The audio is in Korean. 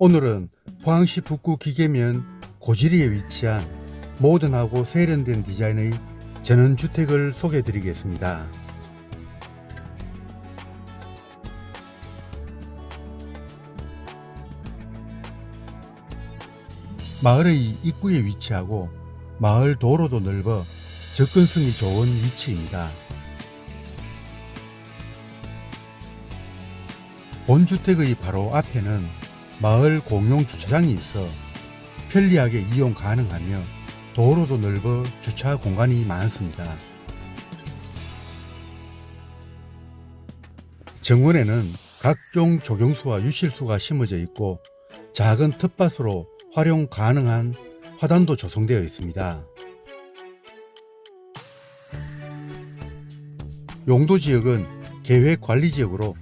오늘은 포항시 북구 기계면 고지리에 위치한 모던하고 세련된 디자인의 전원주택을 소개해 드리겠습니다. 마을의 입구에 위치하고 마을 도로도 넓어 접근성이 좋은 위치입니다. 본주택의 바로 앞에는 마을 공용 주차장이 있어 편리하게 이용 가능하며 도로도 넓어 주차 공간이 많습니다. 정원에는 각종 조경수와 유실수가 심어져 있고 작은 텃밭으로 활용 가능한 화단도 조성되어 있습니다. 용도 지역은 계획 관리 지역으로